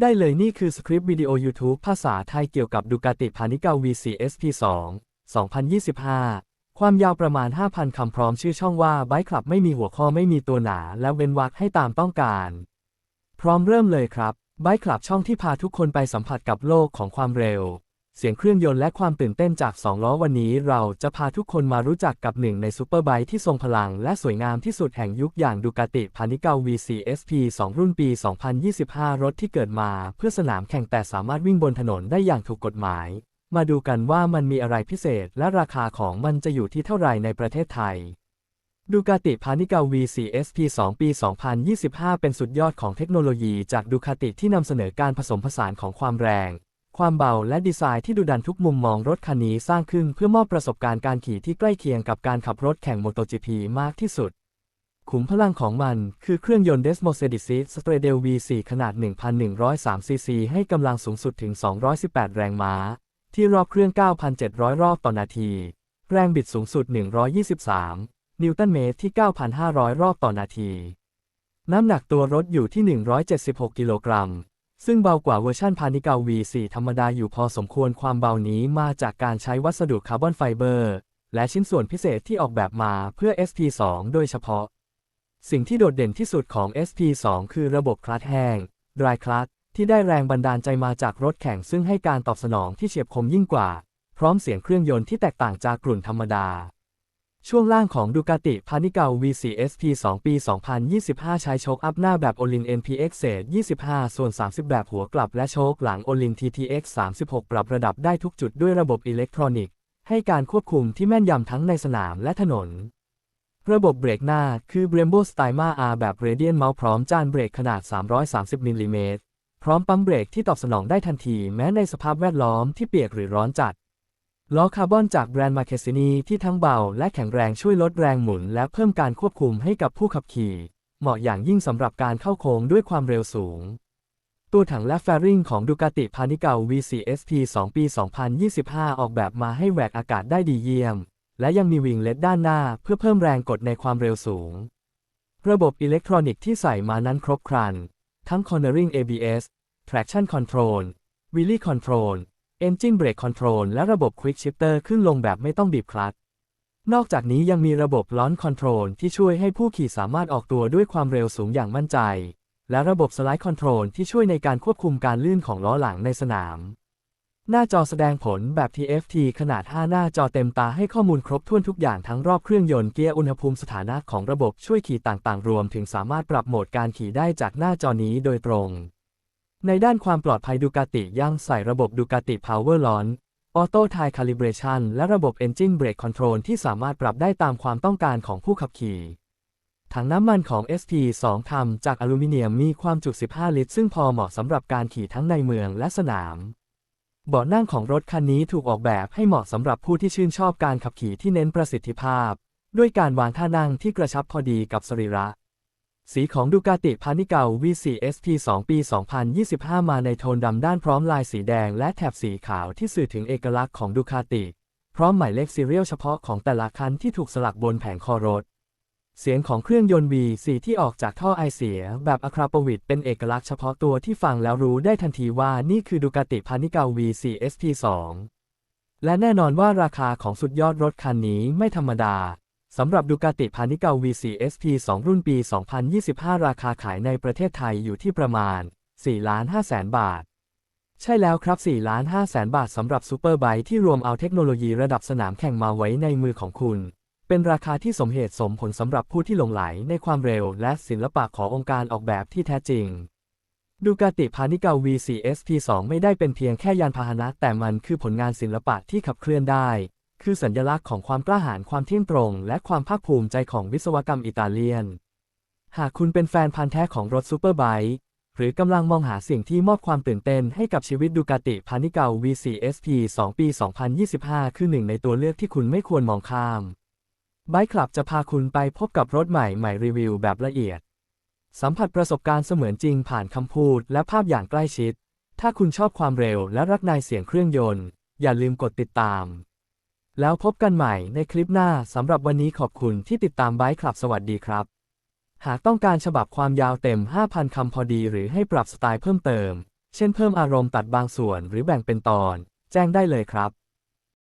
ได้เลยนี่คือสคริปต์วิดีโอ YouTube ภาษาไทยเกี่ยวกับดูกาติพานิกา V4 SP2 2025 ความยาวประมาณ 5,000 คำพร้อมชื่อช่องว่าไบค์คลับไม่มีหัวข้อไม่มีตัวหนา และเว้นวรรคให้ตามต้องการ พร้อมเริ่มเลยครับไบค์คลับช่องที่พาทุกคนไปสัมผัสกับโลกของความเร็ว เสียงเครื่องยนต์และความตื่นเต้นจาก 2 ล้อวันนี้เราจะพาทุกคนมารู้จักกับหนึ่งในซูเปอร์ไบค์ที่ทรงพลังและสวยงามที่สุดแห่งยุคอย่างดูกาติพานิกา V4 SP 2 รุ่นปี 2025 รถที่เกิดมาเพื่อสนามแข่งแต่สามารถวิ่งบนถนนได้อย่างถูกกฎหมาย มาดูกันว่ามันมีอะไรพิเศษและราคาของมันจะอยู่ที่เท่าไหร่ในประเทศไทยดูกาติพานิกา V4 SP 2 ปี 2025 เป็นสุดยอดของเทคโนโลยีจากดูคาติที่นำเสนอการผสมผสานของความแรง ความเบาและดีไซน์ที่ดูดันทุกมุมมองรถคันนี้สร้างขึ้นเพื่อมอบประสบการณ์การขี่ที่ใกล้เคียงกับการขับรถแข่ง MotoGP มากที่สุด ขุมพลังของมันคือเครื่องยนต์ Desmo s e d i c i s t r a d e l V4 ขนาด 1,103 ซีซีให้กำลังสูงสุดถึง 218 แรงม้า ที่รอบเครื่อง 9,700 รอบต่อนาที แรงบิดสูงสุด 123 นิวตันเมตรที่ 9,500 รอบต่อนาที น้ำหนักตัวรถอยู่ที่ 176 กิโลกรัม ซึ่งเบากว่าเวอร์ชันพานิกา V4 ธรรมดาอยู่พอสมควรความเบานี้มาจากการใช้วัสดุคาร์บอนไฟเบอร์ และชิ้นส่วนพิเศษที่ออกแบบมาเพื่อ SP2 โดยเฉพาะ สิ่งที่โดดเด่นที่สุดของ SP2 คือระบบคลัตช์แห้ง dry clutch ที่ได้แรงบันดาลใจมาจากรถแข่งซึ่งให้การตอบสนองที่เฉียบคมยิ่งกว่า พร้อมเสียงเครื่องยนต์ที่แตกต่างจากกลุ่นธรรมดา ช่วงล่างของดูกาติพานิเกา V4 SP2 ปี 2025 ใช้โชคอัพหน้าแบบโอลิน NPX เศษ25 ส่วน 30 แบบหัวกลับและโชคหลังโอลิน TTX 36 ปรับระดับได้ทุกจุดด้วยระบบอิเล็กทรอนิกส์ ให้การควบคุมที่แม่นยำทั้งในสนามและถนน ระบบเบรกหน้าคือ Brembo Styma R แบบ Radiant Mount พร้อมจานเบรกขนาด 330มิลลิเมตรพร้อมปั๊มเบรกที่ตอบสนองได้ทันทีแม้ในสภาพแวดล้อมที่เปียกหรือร้อนจัด ล้อคาร์บอนจากแบรนด์มาเคซินีที่ทั้งเบาและแข็งแรงช่วยลดแรงหมุน และเพิ่มการควบคุมให้กับผู้ขับขี่ เหมาะอย่างยิ่งสำหรับการเข้าโค้งด้วยความเร็วสูง ตัวถังและแฟริงของดูกาติพานิเกา V4 SP 2 ปี 2025 ออกแบบมาให้แหวกอากาศได้ดีเยี่ยม และยังมีวิงเล็ดด้านหน้าเพื่อเพิ่มแรงกดในความเร็วสูง ระบบอิเล็กทรอนิกส์ที่ใส่มานั้นครบครัน ทั้ง Cornering ABS Traction Control Wheelie Control Engine Brake Control และระบบ Quick Shifter ขึ้นลงแบบไม่ต้องบีบคลัตช์ นอกจากนี้ยังมีระบบ Launch Control ที่ช่วยให้ผู้ขี่สามารถออกตัวด้วยความเร็วสูงอย่างมั่นใจ และระบบ Slide Control ที่ช่วยในการควบคุมการลื่นของล้อหลังในสนาม หน้าจอแสดงผลแบบ TFT ขนาด 5 หน้าจอเต็มตาให้ข้อมูลครบถ้วนทุกอย่างทั้งรอบเครื่องยนต์เกียร์อุณหภูมิสถานะของระบบช่วยขี่ต่างๆ รวมถึงสามารถปรับโหมดการขี่ได้จากหน้าจอนี้โดยตรง ในด้านความปลอดภัยดูกาติยังใส่ระบบดูกาติ Power Launch Auto Tire Calibration และระบบ Engine Brake Control ที่สามารถปรับได้ตามความต้องการของผู้ขับขี่ ถังน้ำมันของ SP2 ทำจากอลูมิเนียมมีความจุ 15 ลิตร ซึ่งพอเหมาะสำหรับการขี่ทั้งในเมืองและสนาม เบาะนั่งของรถคันนี้ถูกออกแบบให้เหมาะสำหรับผู้ที่ชื่นชอบการขับขี่ที่เน้นประสิทธิภาพ ด้วยการวางท่านั่งที่กระชับพอดีกับสรีระ สีของดูกาติพานิเกา V4 SP 2ปี 2025 มาในโทนดำด้านพร้อมลายสีแดงและแถบสีขาวที่สื่อถึงเอกลักษณ์ของดูคาติ พร้อมหมายเลขซีเรียลเฉพาะของแต่ละคันที่ถูกสลักบนแผงคอรถ เสียงของเครื่องยนต์ V4 ที่ออกจากท่อไอเสีย แบบอะคราปวิดเป็นเอกลักษณ์เฉพาะตัวที่ฟังแล้วรู้ได้ทันทีว่านี่คือดูกาติพานิเกา V4 SP2 และแน่นอนว่าราคาของสุดยอดรถคันนี้ไม่ธรรมดา สำหรับดูกาติพานิเกา V4 SP2 รุ่นปี 2025 ราคาขายในประเทศไทยอยู่ที่ประมาณ4 5 0 0 0 0บาท ใช่แล้วครับ4 5 0 0 0 0บาทสำหรับซูเปอร์ไบค์ที่รวมเอาเทคโนโลยีระดับสนามแข่งมาไว้ในมือของคุณ เป็นราคาที่สมเหตุสมผลสำหรับผู้ที่หลงไหลในความเร็วและศิลปะขององค์การออกแบบที่แท้จริงดูกาติพานิเกา V4 SP2 ไม่ได้เป็นเพียงแค่ยานพาหนะแต่มันคือผลงานศิลปะที่ขับเคลื่อนได้ คือสัญลักษณ์ของความกล้าหาญความเที่ยงตรง และความภาคภูมิใจของวิศวกรรมอิตาเลียน หากคุณเป็นแฟนพันธุ์แท้ของรถซูเปอร์ไบค์หรือกำลังมองหาสิ่งที่มอบความตื่นเต้นให้กับชีวิตดูกาติพานิเกา V4 SP 2 ปี 2025 คือหนึ่งในตัวเลือกที่คุณไม่ควรมองข้ามไบค์คลับจะพาคุณไปพบกับรถใหม่ใหม่รีวิวแบบละเอียด สัมผัสประสบการณ์เสมือนจริงผ่านคำพูดและภาพอย่างใกล้ชิด ถ้าคุณชอบความเร็วและรักในเสียงเครื่องยนต์ อย่าลืมกดติดตาม แล้วพบกันใหม่ในคลิปหน้าสำหรับวันนี้ขอบคุณที่ติดตามไบค์คลับสวัสดีครับ หากต้องการฉบับความยาวเต็ม 5,000 คำพอดีหรือให้ปรับสไตล์เพิ่มเติม เช่นเพิ่มอารมณ์ตัดบางส่วนหรือแบ่งเป็นตอน แจ้งได้เลยครับ